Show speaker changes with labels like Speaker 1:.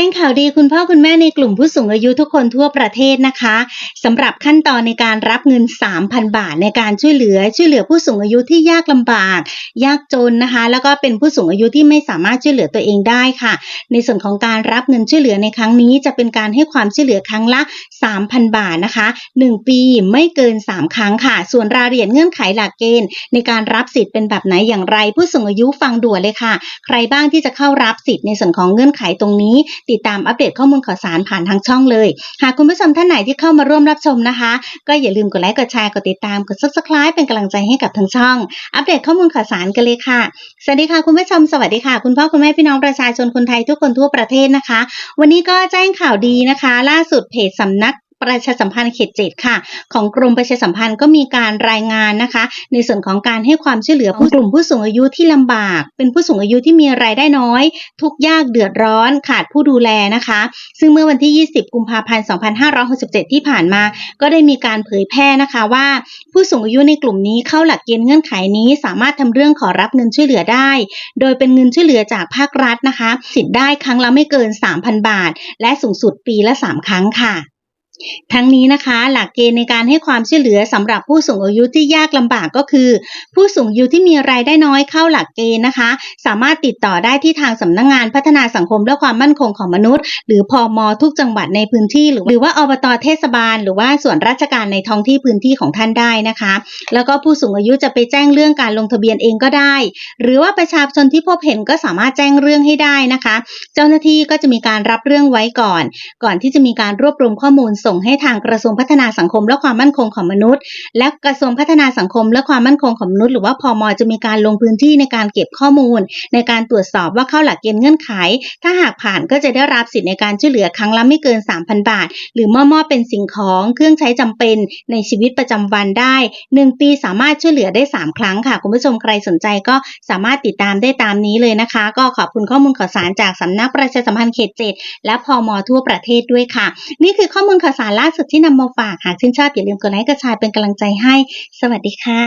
Speaker 1: จ้งข่าวดีคุณพ่อคุณแม่ในกลุ่มผู้สูงอายุทุกคนทั่วประเทศนะคะสำหรับขั้นตอนในการรับเงิน 3,000 บาทในการช่วยเหลือ ช่วยเหลือผู้สูงอายุที่ยากลำบาก ยากจนนะคะ แล้วก็เป็นผู้สูงอายุที่ไม่สามารถช่วยเหลือตัวเองได้ค่ะ ในส่วนของการรับเงินช่วยเหลือในครั้งนี้ จะเป็นการให้ความช่วยเหลือครั้งละ 3,000 บาทนะคะ 1 ปีไม่เกิน 3 ครั้งค่ะ ส่วนรายละเอียดเงื่อนไขหลักเกณฑ์ ในการรับสิทธิ์เป็นแบบไหนอย่างไร ผู้สูงอายุฟังด่วนเลยค่ะ ใครบ้างที่จะเข้ารับสิทธิ์ในส่วนของเงื่อนไขตรงนี้ติดตามอัปเดตข้อมูลข่าวสารผ่านทางช่องเลย หากคุณผู้ชมท่านไหนที่เข้ามาร่วมรับชมนะคะ ก็อย่าลืมกดไลค์กดแชร์กดติดตามกด subscribe เป็นกำลังใจให้กับทางช่อง อัปเดตข้อมูลข่าวสารกันเลยค่ะสวัสดีค่ะคุณผู้ชมสวัสดีค่ะ คุณพ่อคุณแม่พี่น้องประชาชนคนไทยทุกคนทั่วประเทศนะคะ วันนี้ก็แจ้งข่าวดีนะคะ ล่าสุดเพจสำนัก ประชาสัมพันธ์เขตเจ็ดค่ะ ของกรมประชาสัมพันธ์ก็มีการรายงานนะคะ ในส่วนของการให้ความช่วยเหลือผู้กลุ่มผู้สูงอายุที่ลำบาก เป็นผู้สูงอายุที่มีรายได้น้อย ทุกข์ยากเดือดร้อนขาดผู้ดูแลนะคะ ซึ่งเมื่อวันที่ 20 กุมภาพันธ์ 2567 ที่ผ่านมา ก็ได้มีการเผยแพร่นะคะว่า ผู้สูงอายุในกลุ่มนี้เข้าหลักเกณฑ์เงื่อนไขนี้สามารถทำเรื่องขอรับเงินช่วยเหลือได้ โดยเป็นเงินช่วยเหลือจากภาครัฐนะคะ สิทธิ์ได้ครั้งละไม่เกิน 3,000 บาท และสูงสุดปีละ 3 ครั้งค่ะ ทั้งนี้นะคะ หลักเกณฑ์ในการให้ความช่วยเหลือสำหรับผู้สูงอายุที่ยากลำบากก็คือ ผู้สูงอายุที่มีรายได้น้อยเข้าหลักเกณฑ์นะคะ สามารถติดต่อได้ที่ทางสำนักงงานพัฒนาสังคมและความมั่นคงของมนุษย์ หรือพอมทุกจังหวัดในพื้นที่ หรือว่าอบตเทศบาล หรือว่าส่วนราชการในท้องที่พื้นที่ของท่านได้นะคะ แล้วก็ผู้สูงอายุจะไปแจ้งเรื่องการลงทะเบียนเองก็ได้ หรือว่าประชาชนที่พบเห็นก็สามารถแจ้งเรื่องให้ได้นะคะ เจ้าหน้าที่ก็จะมีการรับเรื่องไว้ก่อน ก่อนที่จะมีการรวบรวมข้อมูลส่่งให้ทางกระทรวงพัฒนาสังคมและความมั่นคงของมนุษย์ และกระทรวงพัฒนาสังคมและความมั่นคงของมนุษย์หรือว่าพมจะมีการลงพื้นที่ในการเก็บข้อมูล ในการตรวจสอบว่าเข้าหลักเกณฑ์เงื่อนไข ถ้าหากผ่านก็จะได้รับสิทธิในการช่วยเหลือครั้งละไม่เกิน 3,000 บาท หรือมอบมอบเป็นสิ่งของเครื่องใช้จำเป็นในชีวิตประจำวันได้ 1 ปีสามารถช่วยเหลือได้ 3 ครั้งค่ะ คุณผู้ชมใครสนใจก็สามารถติดตามได้ตามนี้เลยนะคะ ก็ขอบคุณข้อมูลข่าวสารจากสำนักประชาสัมพันธ์เขตเจ็ดและพมทั่วประเทศด้วยค่ะ นี่คือข้อมูลข่าวสารล่าสุดที่นำมาฝากหากชื่นชอบอย่าลืมกดไลค์กดแชร์เป็นกำลังใจให้ สวัสดีค่ะ